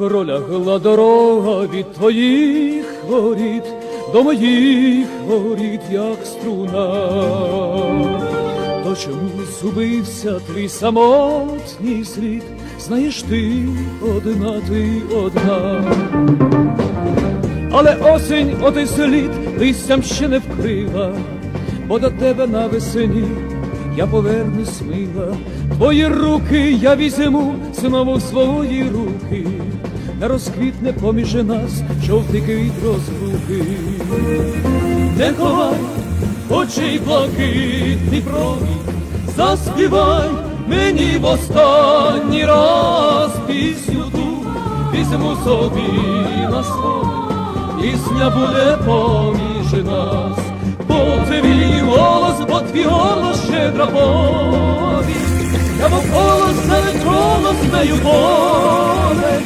Пролягла дорога від твоїх воріт до моїх воріт, як струна. То чому зубився твій самотній слід? Знаєш ти одна, ти одна. Але осінь отий слід листям ще не вкрила, бо до тебе навесені я повернусь мила. Твої руки я візьму знову свої руки, не розквітне поміж нас жовтий квіт розлуки. Не ховай очей блакитний промінь, заспівай мені в останній раз пісню ту, візьму собі на слово, пісня буде поміж нас, бо твій голос, бо твій голос щедра повість, я бо голос серед голос нею поле,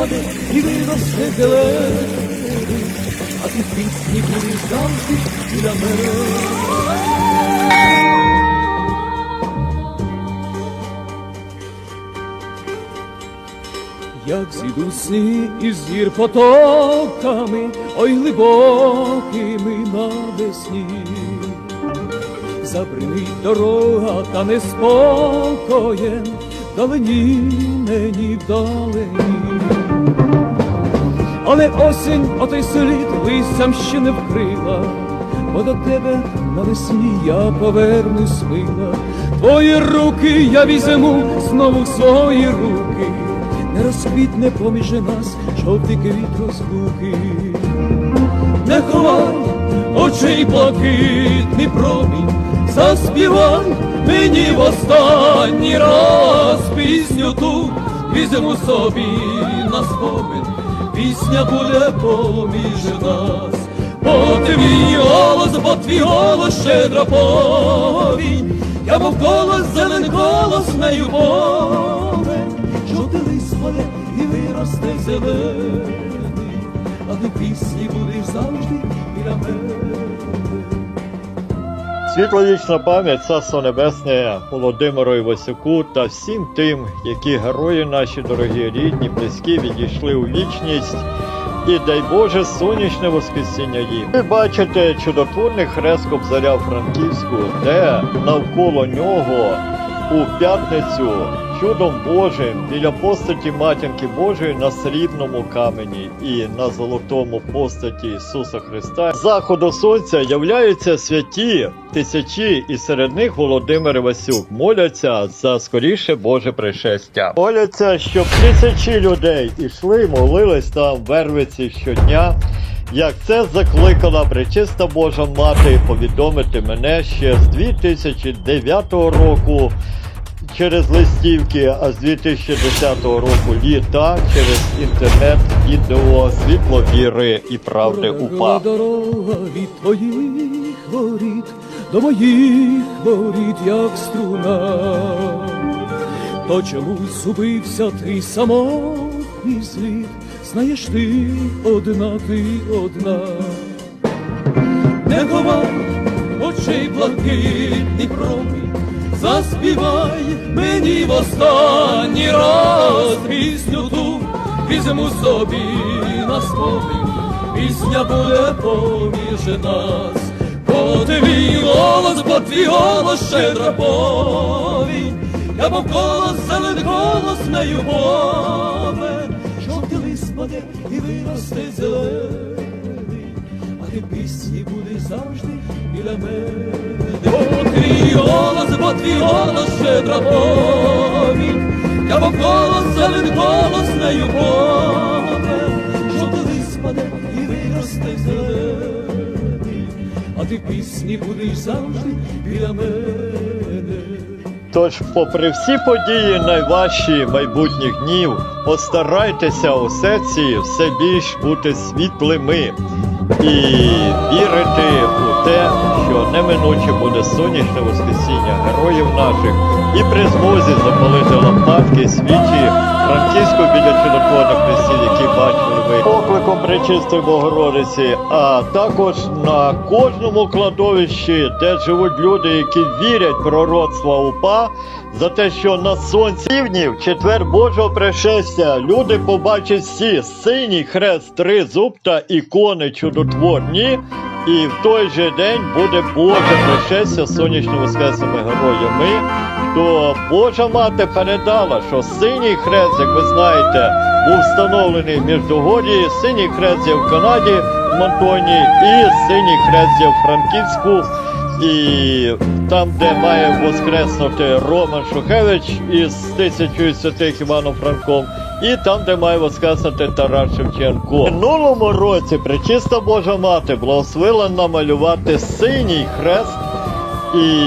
паде і виросте зелений, а ти пісні будеш завжди біля мене. Як зійду сни із гір потоками, ой глибокими навесні, забринить дорога та неспокоєм, вдалині мені вдалині. Але осінь отой слід листям ще не вкрила, бо до тебе навесні я повернусь мила. Твої руки я візьму знову свої руки, не розквітне поміж нас жовтий квіт розлуки. Не ховай очей блакитний промінь, заспівай мені в останній раз пісню ту візьму собі на спомин, пісня буде поміж нас, бо твій голос, бо твій голос щедро повінь, я мов голос, зелений голос нею поле, жовтий лист паде і виросте зелений, а ти пісні будеш завжди біля мене. Світловічна пам'ять Царство Небесне Володимиру Івасюку та всім тим, які герої наші дорогі, рідні, близькі відійшли у вічність. І дай Боже сонячне воскресіння їм. Ви бачите чудотворний хрест Кобзаря Франківську, де навколо нього у п'ятницю чудом Божим біля постаті матінки Божої на срібному камені і на золотому постаті Ісуса Христа. Заходу сонця являються святі тисячі, і серед них Володимир Івасюк моляться за скоріше Боже пришестя. Моляться, щоб тисячі людей ішли, молились там Вервиці щодня. Як це закликала пречиста Божа мати повідомити мене ще з 2009 року через листівки, а з 2010 року літа через інтернет, відео, світло віри і правди УПА. дорога від твоїх воріт до моїх воріт, як струна. То чому зубився твій самотній слід? Знаєш ти одна, ти одна. Не ховай очей блакитний промінь, заспівай мені в останній раз пісню ту, візьму собі на спомин, пісня буде поміж нас, бо твій голос, бо твій голос щедра повінь, я мов голос, зелений голос нею пове, жовтий і виросте зелений, а ти пісні будеш завжди біля мене. Бо твій голос, бо твій голос щедра повінь, я мов голос, зелений голос нею пове, жовтий лист паде і виросте зелений, а ти пісні будеш завжди біля мене. Тож, попри всі події найважчі майбутніх днів, постарайтеся у серці все більш бути світлими і вірити у те, неминуче буде сонячне воскресіння героїв наших, і при змозі запалити лампадки свічі франківську біля чудотворних хрестів, які бачили ви покликом Пречистої Богородиці, а також на кожному кладовищі, де живуть люди, які вірять пророцтва УПА, за те, що на сонці в четвер Божого пришестя, люди побачать всі синій хрест, три зуб та ікони чудотворні. І в той же день буде Боже пришестя з сонячно воскресними героями. То Божа мати передала, що синій хрест, як ви знаєте, був встановлений в Міждогор'ї, синій хрест є в Канаді, в Монтоні, і синій хрест є в Франківську. І там, де має воскреснути Роман Шухевич із тисячою святих Іваном Франком, і там, де має воскреснути Тарас Шевченко. В минулому році Пречиста Божа Мати благословила намалювати синій хрест, і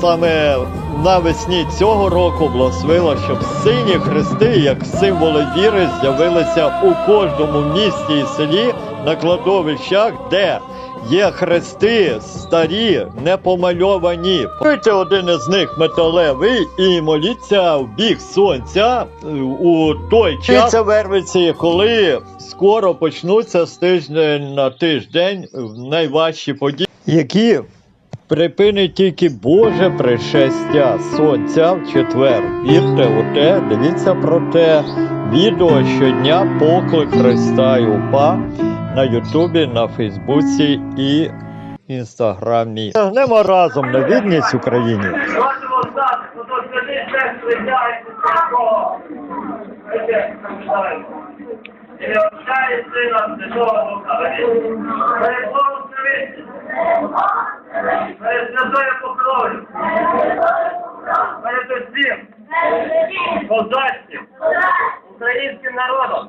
саме навесні цього року благословила, щоб сині хрести, як символи віри, з'явилися у кожному місті і селі на кладовищах, де є хрести старі, не помальовані. Пийте один із них металевий і моліться в бік сонця е, у той час. Це вервиці, коли скоро почнуться з тижня на тиждень найважчі події, які Припинить тільки Боже пришестя сонця в четвер. Вірте у те, дивіться про те. Відео щодня поклик Христа і УПА на Ютубі, на Фейсбуці і Інстаграмі. Гнемо разом на відність Україні. Ну. І не обчає сина Святого Духа. Перед Богом Всевишнім. Перед святою покровою. Перед усім козацьким, українським народом.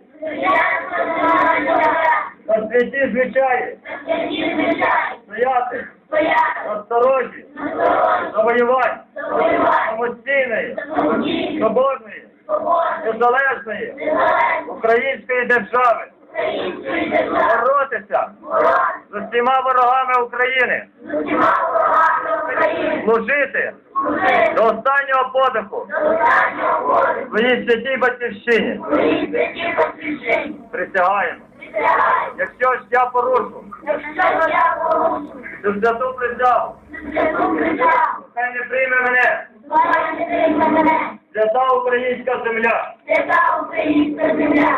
святі звичаї, стояти, осторожні, завоювань, самостійної, свободної, незалежної української держави, боротися з усіма ворогами України, служити. До останнього подиху. Своїй святій батьківщині. Присягаємо. Якщо ж я порушу. Цю святу присягу, хай не прийме мене свята українська земля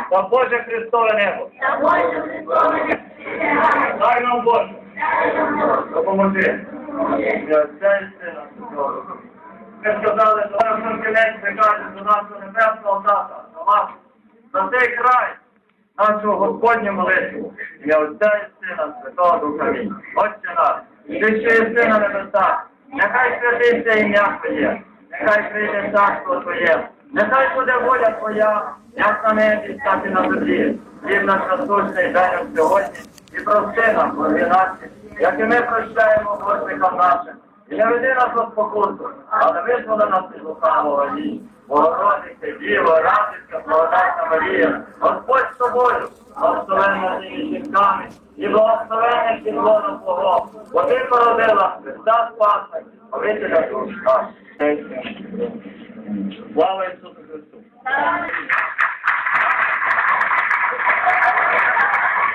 та Боже Христове небо. Дай нам Боже, допоможи. Отця і Сина Святого Ми сказали, що наш кінець прикаже до нашого небесного тата, до вас, за цей край нашого Господню молитву. Я Отця і Сина Святого Духа. Амінь. Отче наш, ти що єси на небесах, нехай святиться ім'я Твоє, нехай прийде царство Твоє, нехай буде воля Твоя, як на небі, так і на землі. Хліб наш насущний дай нам сьогодні і прости нам борги наші, як і ми прощаємо гостикам нашим. І не веди нас у спокусу, але визволи нас від лукавого ні. Богородице, Діво, радість, благодатна Марія, Господь з тобою, благословенна ти між жінками, і благословенна підлона Твого, бо ти породила Христа Спаса, повителя душ наших. Слава Ісусу Христу!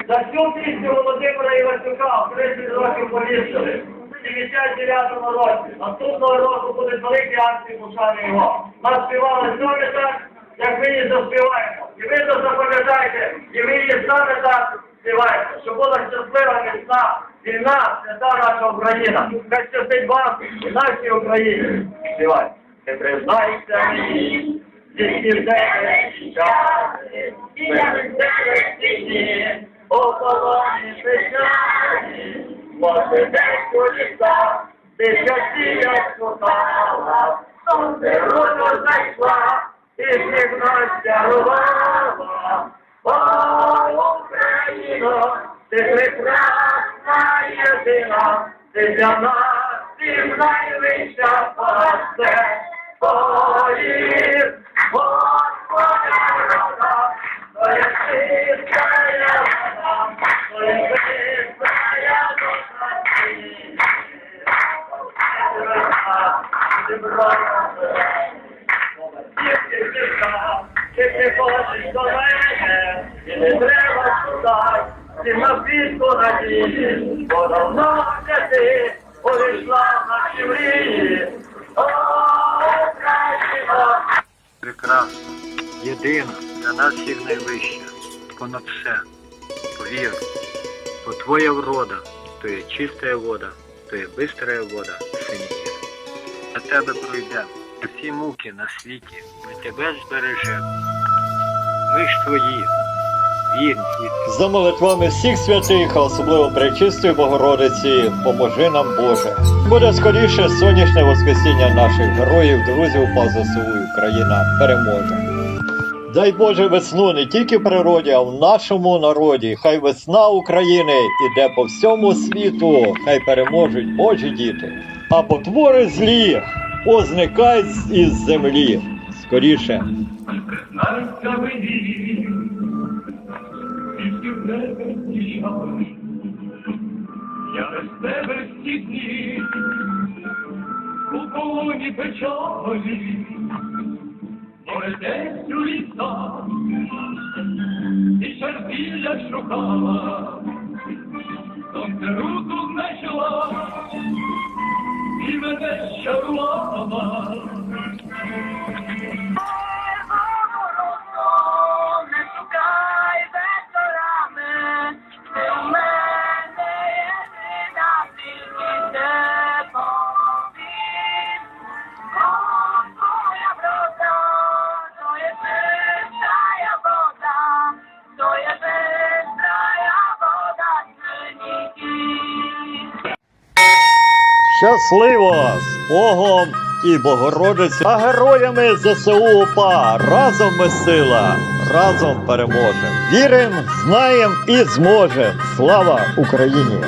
За цю пісню Володимира Івасюка в 30 років повісили. В 79 році. Наступного року будуть великі акції пошани його. Нас співали сьогодні так, як ми її заспіваємо. І ви це запам'ятайте, і ви її саме так співаєте, щоб була щаслива міцна вільна, свята наша Україна. Хай щастить вам і нашій Україні. Співайте. Ти признайся мені, тільки в щастя, і я в тебе стіні. О, полоні печалі, може десь у лісах, ти щастя шукала, сонце руку зайшла, і сніг чарувала. О, Україно, ти прекрасна єдина, ти для нас і найвища пасте, Поїзд, Господа рода, Твоя чистая прекрасна, єдина, для нас всіх найвища, понад все. Повір, бо твоя врода, то є чистая вода, то є бистрая вода, синіє. На тебе пройдемо, всі муки на світі, ми тебе збережемо. Ми ж твої, вірні. За молитвами всіх святих, а особливо Пречистої Богородиці, поможи нам Боже. Буде скоріше сонячне воскресіння наших героїв, друзів по ЗСУ і Україна переможе. Дай Боже весну не тільки в природі, а в нашому народі. Хай весна України іде по всьому світу, хай переможуть Божі діти. А потвори злі позникають із землі. Скоріше. Діяв, я без тебе всі дні, у полоні печалі, Поредесь у ліса, і щастя шукала, сонце руку знайшла, і мене щарувала. Щасливо з Богом і Богородицею, а героями ЗСУ ОПА! Разом ми сила, разом переможемо. Віримо, знаємо і зможемо. Слава Україні!